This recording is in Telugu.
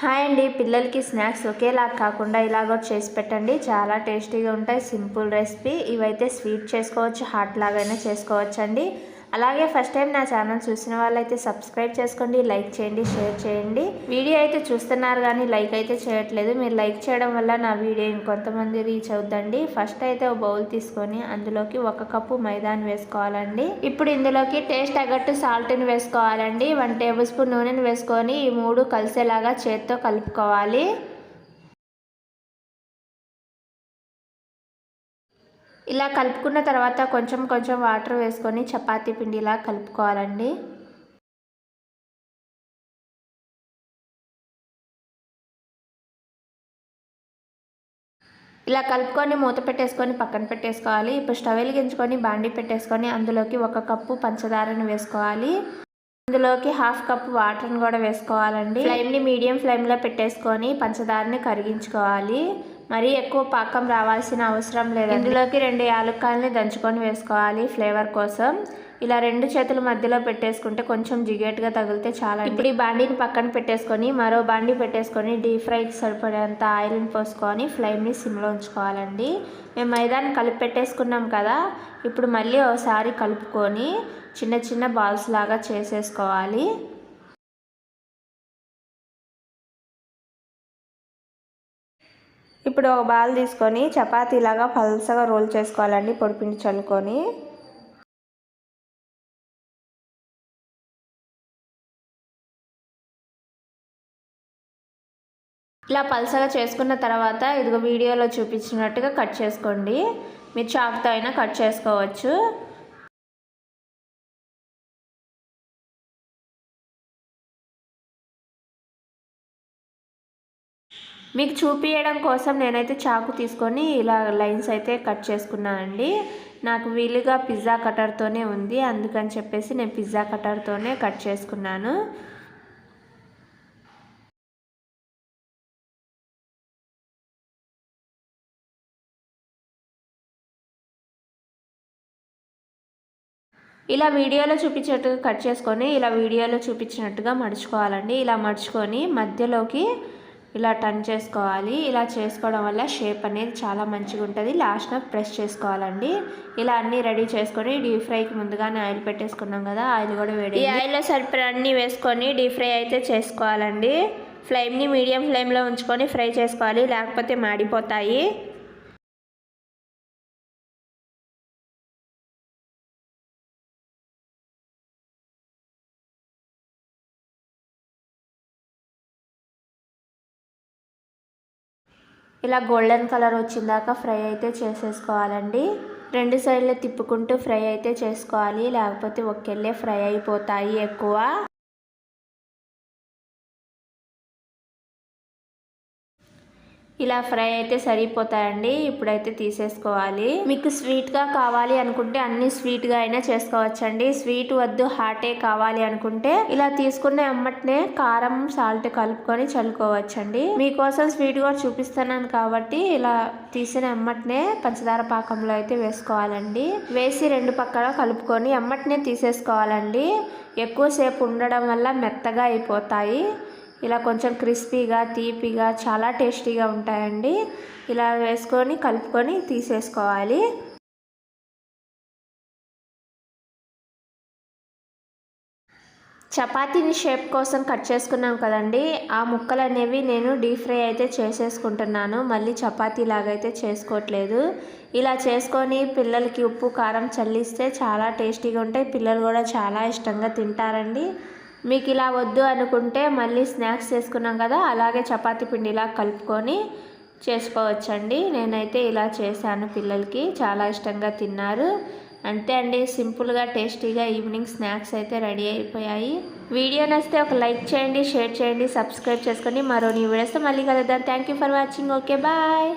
హాయ్ అండి. పిల్లలకి స్నాక్స్ ఒకేలా కాకుండా ఇలాగో చేసి పెట్టండి. చాలా టేస్టీగా ఉంటాయి. Simple recipe. ఇవైతే స్వీట్ చేసుకోవచ్చు హాట్ లాగైనా చేసుకోవచ్చు అండి అలాగే ఫస్ట్ టైం నా ఛానల్ చూసిన వాళ్ళైతే సబ్స్క్రైబ్ చేసుకోండి లైక్ చేయండి షేర్ చేయండి. వీడియో అయితే చూస్తున్నారు కానీ లైక్ అయితే చేయట్లేదు. మీరు లైక్ చేయడం వల్ల నా వీడియో ఇంకొంతమంది రీచ్ అవుద్దండి. ఫస్ట్ అయితే ఒక బౌల్ తీసుకొని అందులోకి ఒక కప్పు మైదాన్ వేసుకోవాలండి. ఇప్పుడు ఇందులోకి టేస్ట్ తగ్గట్టు సాల్ట్ని వేసుకోవాలండి. వన్ టేబుల్ స్పూన్ నూనెని వేసుకొని ఈ మూడు కలిసేలాగా చేత్తో కలుపుకోవాలి. ఇలా కలుపుకున్న తర్వాత కొంచెం కొంచెం వాటర్ వేసుకొని చపాతీ పిండిలా కలుపుకోవాలండి. ఇలా కలుపుకొని మూత పెట్టేసుకొని పక్కన పెట్టేసుకోవాలి. ఇప్పుడు స్టవ్ వెలిగించుకొని బాండి పెట్టేసుకొని అందులోకి ఒక కప్పు పంచదారని వేసుకోవాలి. అందులోకి హాఫ్ కప్ వాటర్ని కూడా వేసుకోవాలండి. ఫ్లేమ్ని మీడియం ఫ్లేమ్లో పెట్టేసుకొని పంచదారని కరిగించుకోవాలి. మరీ ఎక్కువ పాకం రావాల్సిన అవసరం లేదు ఇందులోకి రెండు యాలక్కాయలని దంచుకొని వేసుకోవాలి ఫ్లేవర్ కోసం. ఇలా రెండు చేతుల మధ్యలో పెట్టేసుకుంటే కొంచెం జిగేట్గా తగిలితే చాలా ఇప్పుడు ఈ బాండీని పక్కన పెట్టేసుకొని మరో బాండీ పెట్టేసుకొని డీప్ ఫ్రైకి సరిపడేంత ఆయిల్ని పోసుకొని ఫ్లేమ్ని సిమ్లో ఉంచుకోవాలండి. మేము మైదాన్ని కలిపి పెట్టేసుకున్నాం కదా ఇప్పుడు మళ్ళీ ఒకసారి కలుపుకొని చిన్న చిన్న బాల్స్ లాగా చేసేసుకోవాలి. ఇప్పుడు ఒక బాల్ తీసుకొని చపాతీలాగా పల్సగా రోల్ చేసుకోవాలండి పొడిపిండి చల్లుకొని. ఇలా పల్సగా చేసుకున్న తర్వాత ఇదిగో వీడియోలో చూపించినట్టుగా కట్ చేసుకోండి. మీరు చాకుతో అయినా కట్ చేసుకోవచ్చు. మీకు చూపించడం కోసం నేనైతే చాకు తీసుకొని ఇలా లైన్స్ అయితే కట్ చేసుకున్నానండి నాకు వీలుగా పిజ్జా కటర్తోనే ఉంది. అందుకని చెప్పేసి నేను పిజ్జా కటర్తోనే కట్ చేసుకున్నాను. ఇలా వీడియోలో చూపించినట్టుగా కట్ చేసుకొని ఇలా వీడియోలో చూపించినట్టుగా మడుచుకోవాలండి. ఇలా మడుచుకొని మధ్యలోకి ఇలా టర్న్ చేసుకోవాలి. ఇలా చేసుకోవడం వల్ల షేప్ అనేది చాలా మంచిగా ఉంటుంది. లాస్ట్లో ప్రెస్ చేసుకోవాలండి. ఇలా అన్నీ రెడీ చేసుకొని డీప్ ఫ్రైకి ముందుగానే ఆయిల్ పెట్టేసుకున్నాం కదా ఆయిల్ కూడా వేడి ఆయిల్లో సరిపడా అన్నీ వేసుకొని డీప్ ఫ్రై అయితే చేసుకోవాలండి. ఫ్లేమ్ని మీడియం ఫ్లేమ్లో ఉంచుకొని ఫ్రై చేసుకోవాలి. లేకపోతే మాడిపోతాయి. ఇలా గోల్డెన్ కలర్ వచ్చిందాక ఫ్రై అయితే చేసేసుకోవాలండి. రెండు సైడ్లు తిప్పుకుంటూ ఫ్రై అయితే చేసుకోవాలి. లేకపోతే ఒకేళ్ళే ఫ్రై అయిపోతాయి ఎక్కువ. ఇలా ఫ్రై అయితే సరిపోతాయండి. ఇప్పుడైతే తీసేసుకోవాలి. మీకు స్వీట్గా కావాలి అనుకుంటే అన్ని స్వీట్గా అయినా చేసుకోవచ్చండి. స్వీట్ వద్దు హాటే కావాలి అనుకుంటే ఇలా తీసుకున్న అమ్మటనే కారం సాల్ట్ కలుపుకొని చల్లుకోవచ్చండి. మీకోసం స్వీట్ కూడా చూపిస్తున్నాను కాబట్టి ఇలా తీసిన అమ్మటనే పంచదార పాకంలో అయితే వేసుకోవాలండి. వేసి రెండు పక్కన కలుపుకొని అమ్మటనే తీసేసుకోవాలండి. ఎక్కువసేపు ఉండడం వల్ల మెత్తగా అయిపోతాయి. ఇలా కొంచెం క్రిస్పీగా తీపిగా చాలా టేస్టీగా ఉంటాయండి. ఇలా వేసుకొని కలుపుకొని తీసేసుకోవాలి. చపాతీని షేప్ కోసం కట్ చేసుకున్నాం కదండి. ఆ ముక్కలు అనేవి నేను డీప్ ఫ్రై అయితే చేసేసుకుంటున్నాను. మళ్ళీ చపాతీ లాగైతే చేసుకోవట్లేదు. ఇలా చేసుకొని పిల్లలకి ఉప్పు కారం చల్లిస్తే చాలా టేస్టీగా ఉంటాయి. పిల్లలు కూడా చాలా ఇష్టంగా తింటారండి. మీకు ఇలా వద్దు అనుకుంటే మళ్ళీ స్నాక్స్ చేసుకున్నాం కదా అలాగే చపాతి పిండిలా కలుపుకొని చేసుకోవచ్చండి. నేనైతే ఇలా చేశాను పిల్లలకి చాలా ఇష్టంగా తిన్నారు. అంతే అండి సింపుల్గా టేస్టీగా ఈవినింగ్ స్నాక్స్ అయితే రెడీ అయిపోయాయి. వీడియో నచ్చితే ఒక లైక్ చేయండి షేర్ చేయండి సబ్స్క్రైబ్ చేసుకొని మరో నీ వీడియోస్తో మళ్ళీ కలుద్దాం. Thank for watching. Okay bye.